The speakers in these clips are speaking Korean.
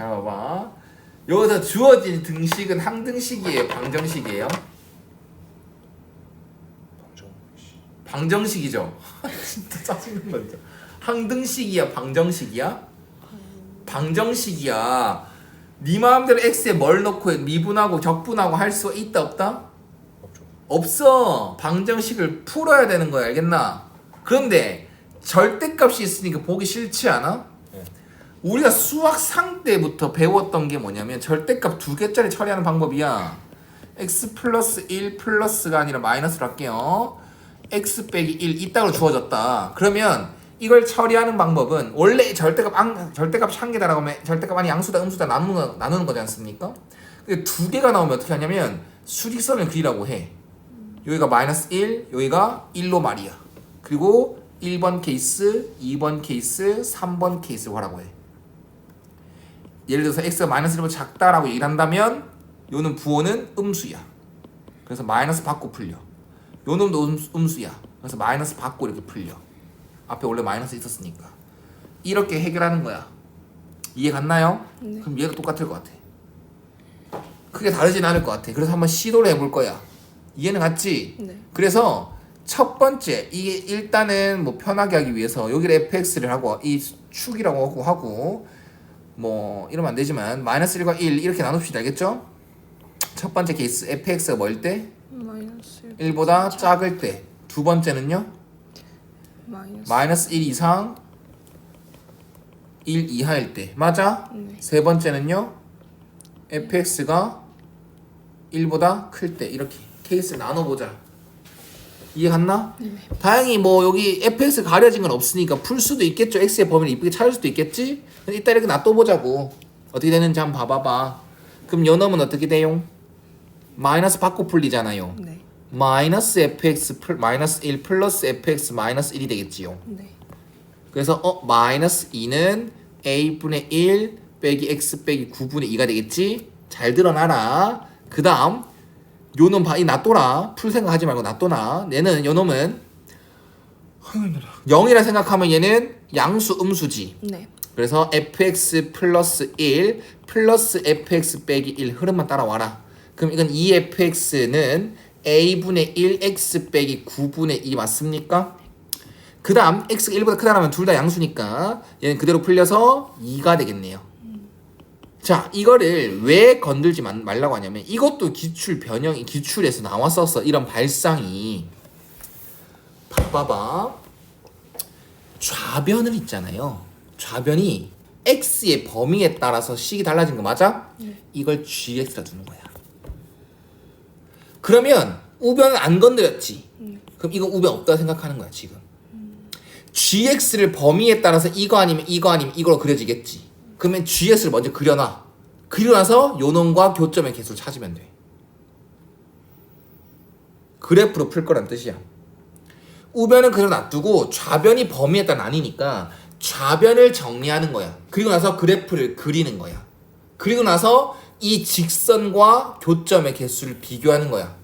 잘 봐봐. 여기서 주어진 등식은 항등식이에요, 방정식이에요? 방정. 방정식이죠. 진짜 짜증난 거죠. 항등식이야, 방정식이야? 방정식이야. 네 마음대로 x에 뭘 넣고 미분하고 적분하고 할 수 있다 없다? 없죠. 없어. 방정식을 풀어야 되는 거야, 알겠나? 그런데 절대값이 있으니까 보기 싫지 않아? 네. 우리가 수학 상 때부터 배웠던 게 뭐냐면 절대값 두 개짜리 처리하는 방법이야. x 플러스 1 플러스가 아니라 마이너스로 할게요. x 빼기 1 이따로 주어졌다. 그러면 이걸 처리하는 방법은 원래 절대값 안, 절대값이 한 개다라고 하면 절대값 아니 양수다 음수다 나누는, 거, 나누는 거지 않습니까? 근데 두 개가 나오면 어떻게 하냐면 수직선을 그리라고 해. 여기가 마이너스 1, 여기가 1로 말이야. 그리고 1번 케이스, 2번 케이스, 3번 케이스 하라고 해. 예를 들어서 x가 마이너스 1보다 작다라고 얘기를 한다면 요는 부호는 음수야. 그래서 마이너스 받고 풀려. 요 놈도 음, 음수야. 그래서 마이너스 받고 이렇게 풀려. 앞에 원래 마이너스 있었으니까. 이렇게 해결하는 거야. 이해 갔나요? 네. 그럼 얘도 똑같을 것 같아. 크게 다르진 않을 것 같아. 그래서 한번 시도를 해볼 거야. 이해는 갔지? 네. 그래서 첫 번째 이게 일단은 뭐 편하게 하기 위해서 여기를 fx를 하고 이 축이라고 하고 하고 뭐 이러면 안 되지만 마이너스 1과 1 이렇게 나눕시다 알겠죠? 첫 번째 케이스 fx가 뭐일 때? 마이너스 1보다 작을 때 두 번째는요? 마이너스 마이너스 1 이상 1 이하일 때 맞아? 네. 세 번째는요? fx가 1보다 클 때 이렇게 케이스를 나눠보자 이해 갔나? 네. 다행히 뭐 여기 fx 가려진 건 없으니까 풀 수도 있겠죠 x의 범위를 이쁘게 찾을 수도 있겠지 근데 이따 이렇게 놔둬보자고 어떻게 되는지 한번 봐봐봐 그럼 요 놈은 어떻게 돼요? 마이너스 받고 풀리잖아요 네. 마이너스 fx 플 마이너스 1 플러스 fx 마이너스 1이 되겠지요 네. 그래서 어 마이너스 2는 a분의 1 빼기 x 빼기 9분의 2가 되겠지 잘 드러나라 그 다음 요놈 봐, 이 놔둬라. 풀 생각하지 말고 놔둬놔. 얘는 요놈은 0이라. 생각하면 얘는 양수 음수지. 네. 그래서 fx 플러스 1 플러스 fx 빼기 1 흐름만 따라와라. 그럼 이건 2fx는 a분의 1x 빼기 9분의 2 맞습니까? 그 다음 x가 1보다 크다라면 둘 다 양수니까 얘는 그대로 풀려서 2가 되겠네요 자 이거를 왜 건들지 만- 말라고 하냐면 이것도 기출 변형이 기출에서 나왔었어 이런 발상이. 봐봐봐. 좌변을 있잖아요. 좌변이 x의 범위에 따라서 식이 달라진 거 맞아? 이걸 gx라 두는 거야. 그러면 우변은 안 건드렸지. 그럼 이거 우변 없다 생각하는 거야 지금. Gx를 범위에 따라서 이거 아니면 이거 아니면 이걸로 그려지겠지. 그러면 gx를 먼저 그려놔. 그려놔서 요놈과 교점의 개수를 찾으면 돼. 그래프로 풀 거란 뜻이야. 우변은 그려 놔두고 좌변이 범위에 따라 나뉘니까 좌변을 정리하는 거야. 그리고 나서 그래프를 그리는 거야. 그리고 나서 이 직선과 교점의 개수를 비교하는 거야.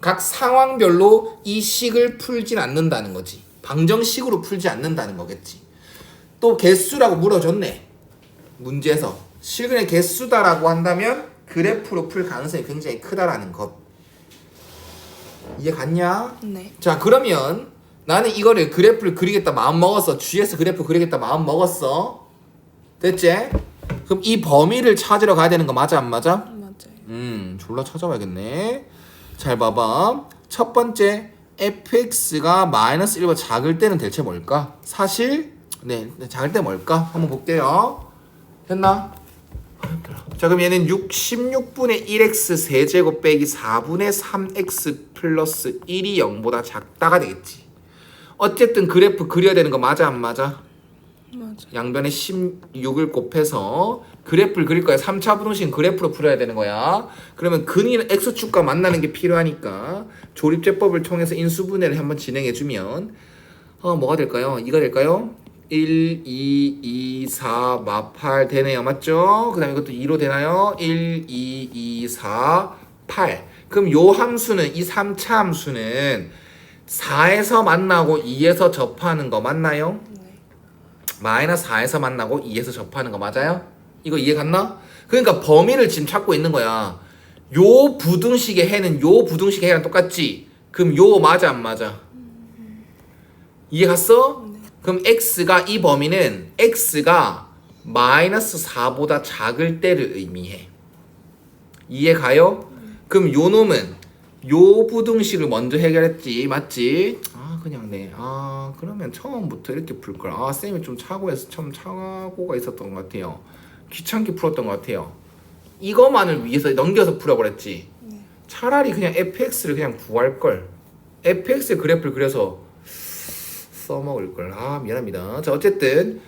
각 상황별로 이 식을 풀진 않는다는 거지. 방정식으로 풀지 않는다는 거겠지. 또 개수라고 물어줬네. 문제에서 실근의 개수다라고 한다면 그래프로 풀 가능성이 굉장히 크다라는 것. 이해 갔냐? 네. 자 그러면 나는 이거를 그래프를 그리겠다 마음 먹었어. GS 그래프 그리겠다 마음 먹었어. 됐지? 그럼 이 범위를 찾으러 가야 되는 거 맞아 안 맞아? 맞아요. 음, 졸라 찾아봐야겠네. 잘 봐봐. 첫 번째, fx가 마이너스 1보다 작을 때는 대체 뭘까? 사실, 네, 네, 작을 때 뭘까? 한번 볼게요. 됐나? 자, 그럼 얘는 6, 16분의 1x 세제곱 빼기 4분의 3x 플러스 1이 0보다 작다가 되겠지. 어쨌든 그래프 그려야 되는 거 맞아, 안 맞아? 맞아요. 양변에 16을 곱해서 그래프를 그릴 거야. 3차 분홍식 그래프로 풀어야 되는 거야. 그러면 근이는 x축과 만나는 게 필요하니까 조립제법을 통해서 인수분해를 한번 진행해 주면 어 뭐가 될까요? 이가 될까요? 1, 2, 2, 4, 마 8 되네요. 맞죠? 그 다음에 이것도 2로 되나요? 1, 2, 2, 4, 8. 그럼 요 함수는 이 3차 함수는 4에서 만나고 2에서 접하는 거 맞나요? 네. 마이너스 4에서 만나고 2에서 접하는 거 맞아요? 이거 이해 갔나? 그러니까 범위를 지금 찾고 있는 거야. 요 부등식의 해는 요 부등식의 해랑 똑같지? 그럼 요 맞아 안 맞아? 이해 갔어? 그럼 x가 이 범위는 x가 마이너스 4보다 작을 때를 의미해. 이해 가요? 그럼 요 놈은 요 부등식을 먼저 해결했지 맞지? 아 그냥 네 아 그러면 처음부터 이렇게 풀 걸. 아 쌤이 좀 착오해서 참 착오가 있었던 것 같아요. 귀찮게 풀었던 것 같아요. 이거만을 위해서 넘겨서 풀어버렸지. 차라리 그냥 fx를 그냥 구할 걸. fx 그래프를 그려서 써먹을 걸 아 미안합니다 자 어쨌든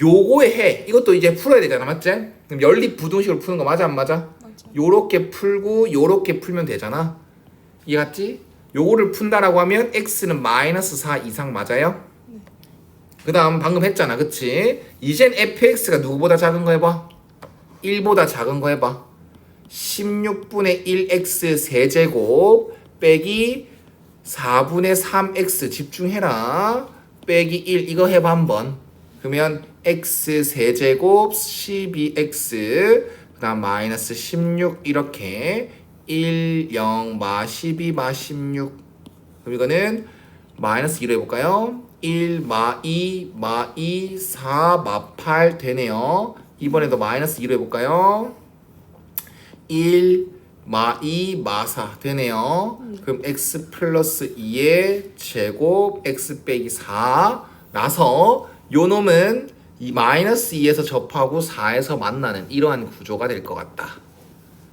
요거의 해 이것도 이제 풀어야 되잖아 맞지? 그럼 연립 부등식으로 푸는 거 맞아 안 맞아? 맞아. 요렇게 풀고 요렇게 풀면 되잖아. 이해갔지? 요거를 푼다라고 하면 x는 마이너스 4 이상 맞아요? 그 다음 방금 했잖아 그치? 이젠 fx가 누구보다 작은 거 해봐 1보다 작은 거 해봐 16분의 1x 세제곱 빼기 4분의 3x 집중해라 빼기 1 이거 해봐 한번 그러면 x 세제곱 12x 그 다음 마이너스 16 이렇게 1, 0, 마 12, 마 16 그럼 이거는 마이너스 2로 해볼까요? 1, 마 2, 마 2, 4, 마 8 되네요 이번에도 마이너스 2로 해볼까요? 1, 마 2, 마4 되네요 그럼 x 플러스 2의 제곱 x 빼기 4 나서 요 놈은 이 마이너스 2에서 접하고 4에서 만나는 이러한 구조가 될 것 같다.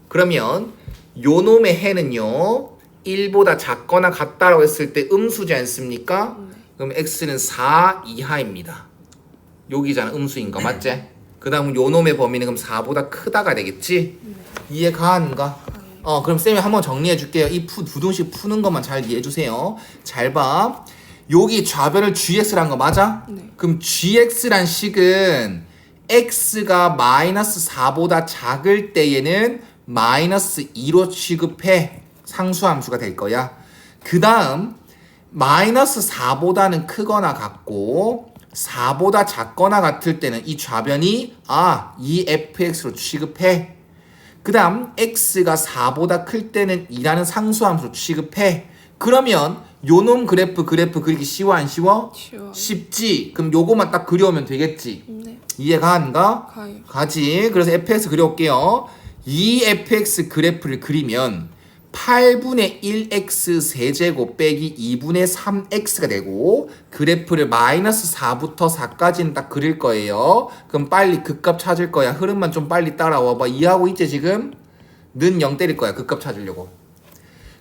그러면 요 놈의 해는요 1보다 작거나 같다라고 했을 때 음수지 않습니까? 그럼 x는 4 이하입니다. 여기잖아 음수인 거 맞지? 그 다음 요 놈의 범위는 그럼 4보다 크다가 되겠지? 이해가 안 가? 어 그럼 쌤이 한번 정리해 줄게요. 이 푸, 부등식 푸는 것만 잘 이해해 주세요. 잘 봐. 여기 좌변을 gx란 거 맞아? 네. 그럼 gx란 식은 x가 마이너스 4보다 작을 때에는 마이너스 2로 취급해 상수함수가 될 거야. 그 다음 마이너스 4보다는 크거나 같고 4보다 작거나 같을 때는 이 좌변이 아, 2fx로 취급해. 그 다음 x가 4보다 클 때는 2라는 상수함수로 취급해. 그러면 요놈 그래프 그래프 그리기 쉬워 안 쉬워? 쉬워. 쉽지. 그럼 요거만 딱 그려오면 되겠지. 네. 이해가 안 가? 가요. 가지. 그래서 fx 그려올게요. 이 fx 그래프를 그리면 8분의 1x 세제곱 빼기 2분의 3x가 되고 그래프를 마이너스 4부터 4까지는 딱 그릴 거예요. 그럼 빨리 극값 찾을 거야. 흐름만 좀 빨리 따라와 봐. 이해하고 있지 지금? 는 0 때릴 거야. 극값 찾으려고.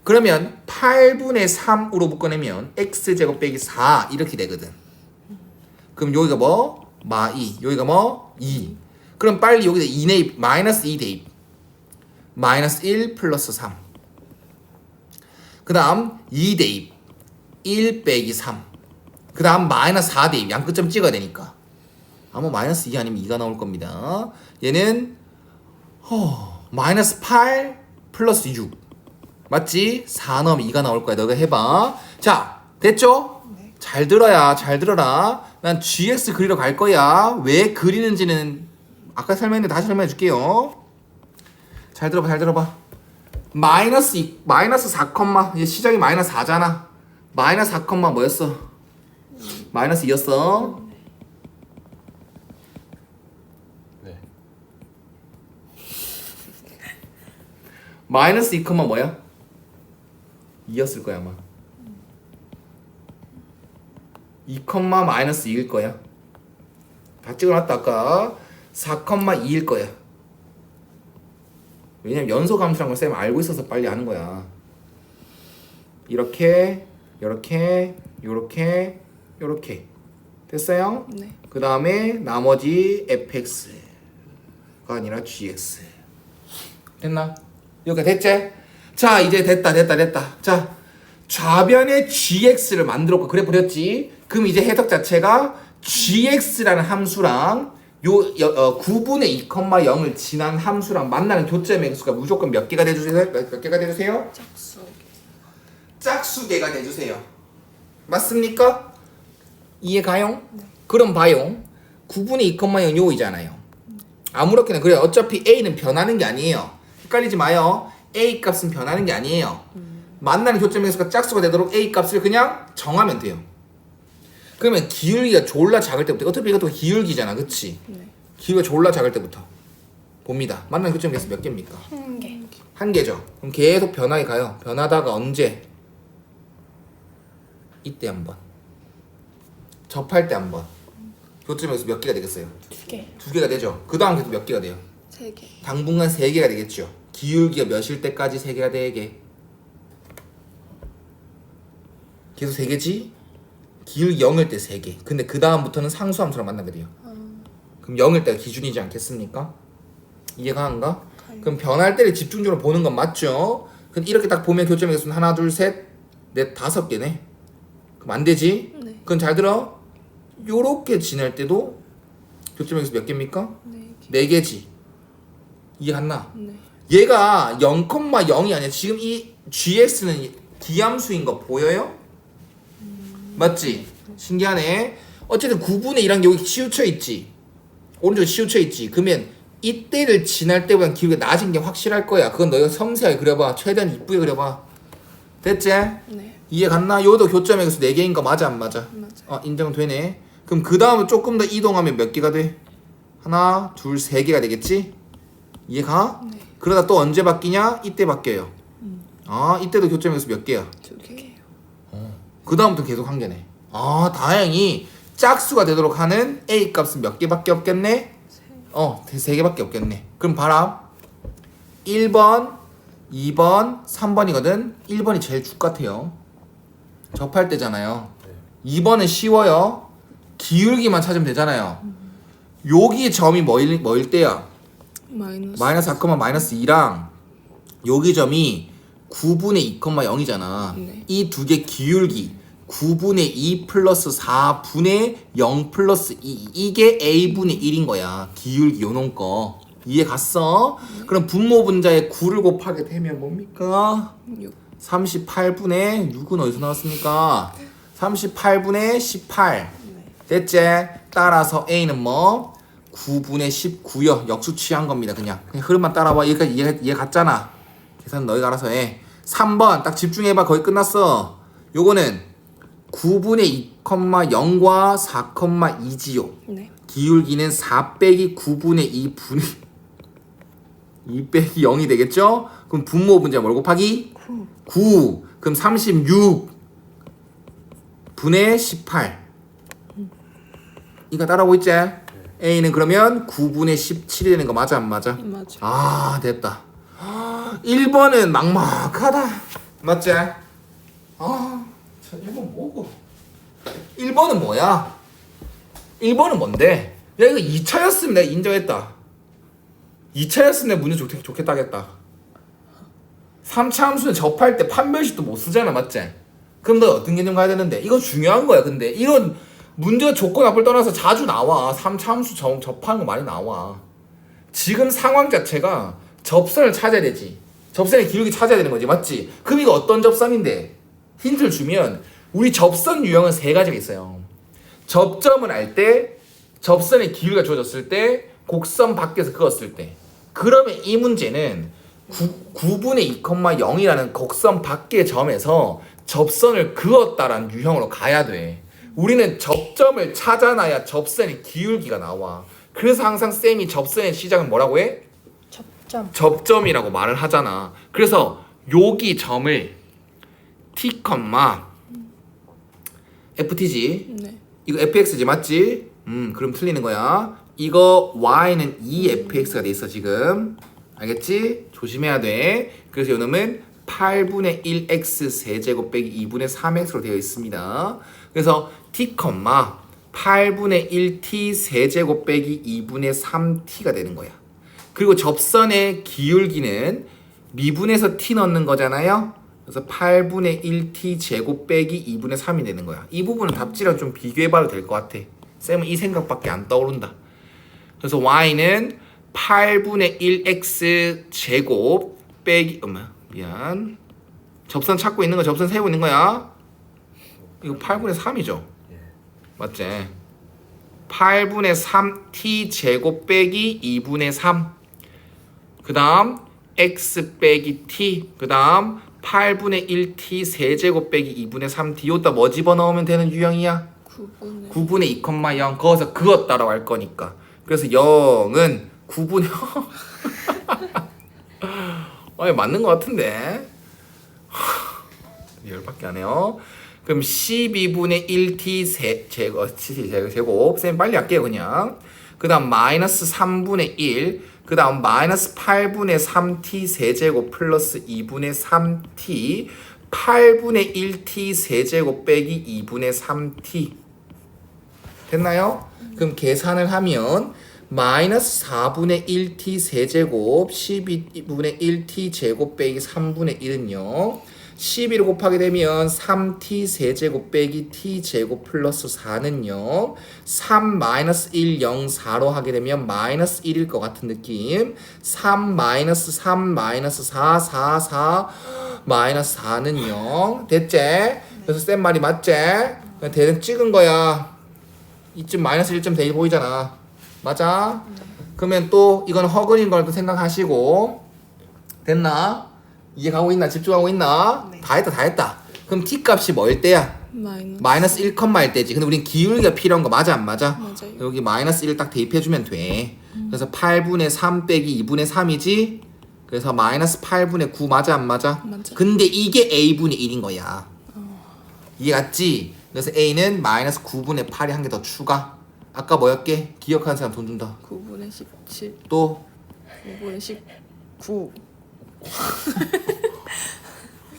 그러면 8분의 3으로 묶어내면 x제곱 빼기 4 이렇게 되거든. 그럼 여기가 뭐? 마 2. 여기가 뭐? 2. 그럼 빨리 여기다 2 대입, 마이너스 2 대입. 마이너스 1 플러스 3. 그 다음 2 대입. 1 빼기 3. 그 다음 마이너스 4 대입. 양끝점 찍어야 되니까. 아마 마이너스 2 아니면 2가 나올 겁니다. 얘는 허, 마이너스 8 플러스 6. 맞지? 4 넣으면 2가 나올 거야. 너가 해봐. 자, 됐죠? 네. 잘 들어야, 잘 들어라. 난 GX 그리러 갈 거야. 왜 그리는지는 아까 설명했는데 다시 설명해 줄게요. 잘 들어봐, 잘 들어봐. 마이너스 2, 마이너스 4, 얘 시작이 마이너스 4잖아. 마이너스 4, 뭐였어? 마이너스 2였어. 네. 마이너스 2, 뭐야? 2였을 거야 아마 2, 마이너스 2일 거야 다 찍어놨다 아까 4, 2일 거야 왜냐면 연속 함수란 걸 쌤 알고 있어서 빨리 아는 거야 이렇게 이렇게 요렇게 요렇게 됐어요? 네. 그 다음에 나머지 fx가 아니라 gx 됐나? 여기가 됐지? 자 이제 됐다 됐다 됐다 자 좌변에 gx를 만들었고 그래 버렸지 그럼 이제 해석 자체가 gx라는 함수랑 요 여, 어, 9분의 2,0을 지난 함수랑 만나는 교점의 개수가 무조건 몇 개가 돼주세요? 몇, 몇 개가 돼주세요? 짝수. 짝수개가 돼주세요. 맞습니까? 이해 가용? 그럼 봐용. 9분의 2,0 요이잖아요. 아무렇게나 그래 어차피 a는 변하는 게 아니에요 헷갈리지 마요 a 값은 변하는 게 아니에요 만나는 교점에서 짝수가 되도록 a 값을 그냥 정하면 돼요 그러면 기울기가 졸라 작을 때부터 어차피 이것도 기울기잖아 그치 네. 기울기가 졸라 작을 때부터 봅니다 만나는 교점에서 몇 개입니까 한 개. 한 개죠 그럼 계속 변하게 가요 변하다가 언제 이때 한번 접할 때 한번 교점에서 몇 개가 되겠어요 두 개. 두 개가 되죠. 그 다음 계속 몇 개가 돼요? 세 개. 당분간 세 개가 되겠죠. 기울기가 몇일 때까지 세 개가 되게? 계속 세 개지? 기울기 0일 때세 개. 근데 그 다음부터는 상수함수랑 만나게 돼요. 그럼 0일 때가 기준이지 않겠습니까? 이해가 안가? 그럼 변할 때를 집중적으로 보는 건 맞죠? 근데 이렇게 딱 보면 교점의 개수는 하나, 둘, 셋, 넷, 다섯 개네. 그럼 안 되지? 네. 그건 잘 들어. 요렇게 지낼 때도 교점의 개수 몇 개입니까? 네 개. 네 개지. 이해 갔나? 네. 얘가 0,0이 아니야. 지금 이 gx는 기함수인 거 보여요? 맞지? 신기하네. 어쨌든 9분의 1한 게 여기 치우쳐 있지. 오른쪽에 치우쳐 있지. 그러면 이때를 지날 때보다 기울기가 낮은 게 확실할 거야. 그건 너희가 섬세하게 그려봐. 최대한 이쁘게 그려봐. 됐지? 네. 이해 갔나? 요도 교점에 서 4개인 거 맞아 안 맞아? 맞아. 어 인정되네. 그럼 그 다음에 조금 더 이동하면 몇 개가 돼? 하나, 둘, 세 개가 되겠지? 이해 가? 네. 그러다 또 언제 바뀌냐? 이때 바뀌어요. 아 이때도 교점에서 몇 개야? 두 개. 그 다음부터 계속 한 개네. 아 다행히 짝수가 되도록 하는 a 값은 몇 개밖에 없겠네? 어, 세 개밖에 없겠네. 그럼 봐라. 1번, 2번, 3번이거든. 1번이 제일 죽 같아요. 접할 때잖아요. 2번은 쉬워요. 기울기만 찾으면 되잖아요. 여기 점이 뭐일, 뭐일 때야? 마이너스. 마이너스 4, 마이너스 2랑 여기 점이 9분의 2,0이잖아. 네. 이 두 개 기울기 9분의 2 플러스 4분의 0 플러스 2 이게 a분의 1인 거야. 기울기 요놈 거. 이해 갔어? 그럼 분모 분자에 9를 곱하게 되면 뭡니까? 6. 38분의 6은 어디서 나왔습니까? 38분의 18 됐지? 따라서 A는 뭐? 9분의 19요 역수 취한 겁니다 그냥 그냥 흐름만 따라와 여기까지 이해, 이해 갔잖아 계산 너희가 알아서 해 3번 딱 집중해봐 거의 끝났어 요거는 9분의 2,0과 4,2지요 네. 기울기는 기울기는 4 빼기 9분의 2 분의 2 빼기 0이 되겠죠? 그럼 분모 분자 뭘 곱하기? 9. 9 그럼 36 분의 18 이거 따라오고 있지? A는 그러면 9분의 17이 되는 거 맞아 안 맞아? 맞아. 아 됐다 1번은 막막하다 맞지? 아, 저 1번 뭐고? 1번은 뭐야? 1번은 뭔데? 야 이거 2차였으면 내가 인정했다 2차였으면 내가 문제 좋겠, 좋겠다 하겠다 3차 함수는 접할 때 판별식도 못 쓰잖아 맞지? 그럼 너 어떤 개념 가야 되는데 이거 중요한 거야 근데 이런 문제가 조건 앞을 떠나서 자주 나와 3차 함수 접, 접하는 거 많이 나와 지금 상황 자체가 접선을 찾아야 되지 접선의 기울기 찾아야 되는 거지. 맞지? 그럼 이거 어떤 접선인데? 힌트를 주면 우리 접선 유형은 세 가지가 있어요. 접점을 알 때 접선의 기울기가 주어졌을 때 곡선 밖에서 그었을 때. 그러면 이 문제는 9, 분의 2,0이라는 곡선 밖의 점에서 접선을 그었다라는 유형으로 가야 돼. 우리는 접점을 찾아놔야 접선의 기울기가 나와. 그래서 항상 쌤이 접선의 시작은 뭐라고 해? 접점. 접점이라고 말을 하잖아. 그래서 여기 점을 t, ft지. 네. 이거 fx지 맞지? 음, 그럼 틀리는 거야. 이거 y는 2fx가 돼 있어 지금. 알겠지? 조심해야 돼. 그래서 요 놈은 8분의 1x 세제곱 빼기 2분의 3x로 되어 있습니다. 그래서 t, 8분의 1t 세제곱 빼기 2분의 3t가 되는 거야. 그리고 접선의 기울기는 미분에서 t 넣는 거잖아요. 그래서 8분의 1t 제곱 빼기 2분의 3이 되는 거야. 이 부분은 답지랑 좀 비교해봐도 될 것 같아. 쌤은 이 생각밖에 안 떠오른다. 그래서 y는 8분의 1x 제곱 빼기 엄마 미안. 접선 찾고 있는 거 접선 세우고 있는 거야. 이거 8분의 3이죠. 맞지? 8분의 3t 제곱 빼기 2분의 3. 그 다음 x 빼기 t. 그 다음 8분의 1t 세제곱 빼기 2분의 3t. 여기다 뭐 집어넣으면 되는 유형이야? 9분의 9분의 2,0 거기서 그것 따라갈 거니까 그래서 0은 9분의 아 맞는 것 같은데 열받게 하네요 그럼 12분의 1t 세, 제곱, 제곱, 제곱 쌤 빨리 할게요 그냥 그 다음 마이너스 3분의 1 그 다음 마이너스 8분의 3t 세제곱 플러스 2분의 3t 8분의 1t 세제곱 빼기 2분의 3t 됐나요? 그럼 계산을 하면 마이너스 4분의 1t 세제곱 12분의 1t 제곱 빼기 3분의 1은요 12를 곱하게 되면 3t 세제곱 빼기 t 제곱 플러스 4는요 3 마이너스 1 0 4로 하게 되면 마이너스 1일 것 같은 느낌 3 마이너스 3 마이너스 4 4 4 마이너스 4는 0 됐지? 그래서 쌤 말이 맞지? 대략 찍은 거야 이쯤 마이너스 1점 돼 보이잖아. 맞아? 그러면 또 이건 허근인 걸 또 생각하시고 됐나? 이해가고 있나? 집중하고 있나? 네. 다 했다 다 했다. 그럼 t 값이 뭐일 때야? 마이너스 마이너스 1 컴마일 때지. 근데 우린 기울기가 필요한 거 맞아 안 맞아? 맞아요. 여기 마이너스 1을 딱 대입해주면 돼. 그래서 8분의 3 빼기 2분의 3이지? 그래서 마이너스 8분의 9 맞아 안 맞아? 맞아. 근데 이게 a분의 1인 거야. 이해 갔지? 그래서 a는 마이너스 9분의 8이 한 개 더 추가. 아까 뭐였게? 기억하는 사람 돈 준다. 9분의 17 또 9분의 19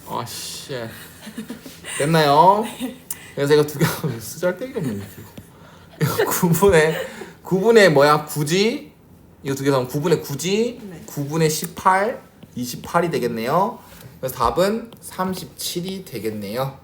아씨. 됐나요? 그래서 이거 두개 쓰잘데기 없네 이거. 9분의 9분의 뭐야? 9지? 이거 두개 더하면 9분의 9지? 네. 9분의 18 28이 되겠네요. 그래서 답은 37이 되겠네요